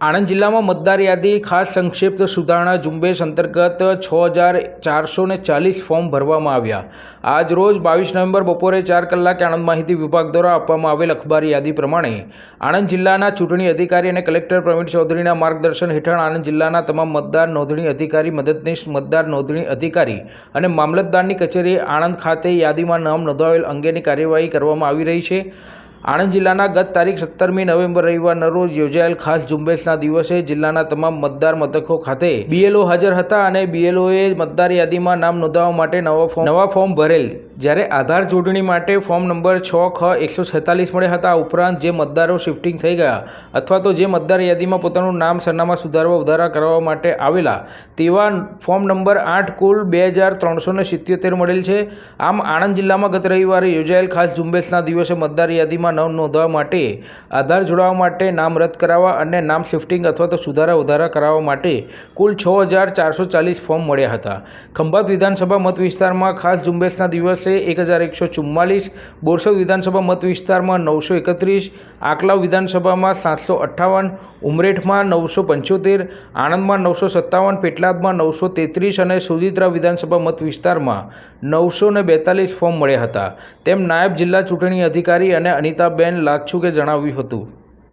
આણંદ જિલ્લામાં મતદાર યાદી, ખાસ સંક્ષિપ્ત સુધારણા ઝુંબેશ અંતર્ગત છ હજાર ચારસો ને ચાલીસ ફોર્મ ભરવામાં આવ્યા. આજ રોજ બાવીસ નવેમ્બર બપોરે ચાર કલાકે આણંદ માહિતી વિભાગ દ્વારા આપવામાં આવેલ અખબારી યાદી પ્રમાણે આણંદ જિલ્લાના ચૂંટણી અધિકારી અને કલેક્ટર પ્રવીણ ચૌધરીના માર્ગદર્શન હેઠળ આણંદ જિલ્લાના તમામ મતદાર નોંધણી અધિકારી, મદદનીશ મતદાર નોંધણી અધિકારી અને મામલતદારની કચેરી આણંદ ખાતે યાદીમાં નામ નોંધાવેલ અંગેની કાર્યવાહી કરવામાં આવી રહી છે. આણંદ જિલ્લાના ગત તારીખ સત્તરમી નવેમ્બર રવિવારના રોજ યોજાયેલ ખાસ ઝુંબેશના દિવસે જિલ્લાના તમામ મતદાર મથકો ખાતે બીએલઓ હાજર હતા અને બીએલઓએ મતદાર યાદીમાં નામ નોંધાવવા માટે નવા ફોર્મ નવા ફોર્મ ભરેલ. જ્યારે આધાર જોડણી માટે ફોર્મ નંબર છ, ખ, એકસો છેતાલીસ મળ્યા હતા. ઉપરાંત જે મતદારો શિફ્ટિંગ થઈ ગયા અથવા તો જે મતદાર યાદીમાં પોતાનું નામ, સરનામા સુધારવા, વધારા કરવા માટે આવેલા તેવા ફોર્મ નંબર આઠ કુલ બે હજાર ત્રણસો સિત્યોતેર મળેલ છે. આમ આણંદ જિલ્લામાં ગત રવિવારે યોજાયેલ ખાસ ઝુંબેશના દિવસે મતદાર યાદીમાં નામ નોંધવા માટે આધાર જોડાવા માટે નામ રદ કરાવવા અને નામ શિફ્ટિંગ અથવા તો સુધારા વધારા કરાવવા માટે કુલ છ હજાર ચારસો ચાલીસ ફોર્મ મળ્યા હતા. ખંભાત વિધાનસભા મત વિસ્તારમાં ખાસ ઝુંબેશના દિવસે એક હજાર એકસો ચુમ્માલીસ, બોરસદ વિધાનસભા મત વિસ્તારમાં નવસો એકત્રીસ, આકલાવ વિધાનસભામાં સાતસો અઠ્ઠાવન, ઉમરેઠમાં નવસો પંચોતેર, આણંદમાં નવસો સત્તાવન, પેટલાદમાં નવસો તેત્રીસ અને સુજિત્રા વિધાનસભા મત વિસ્તારમાં નવસો ને બેતાલીસ ફોર્મ મળ્યા હતા. તેમ નાયબ જિલ્લા ચૂંટણી અધિકારી અને અનિતાબેન લાગછુકે જણાવ્યું હતું.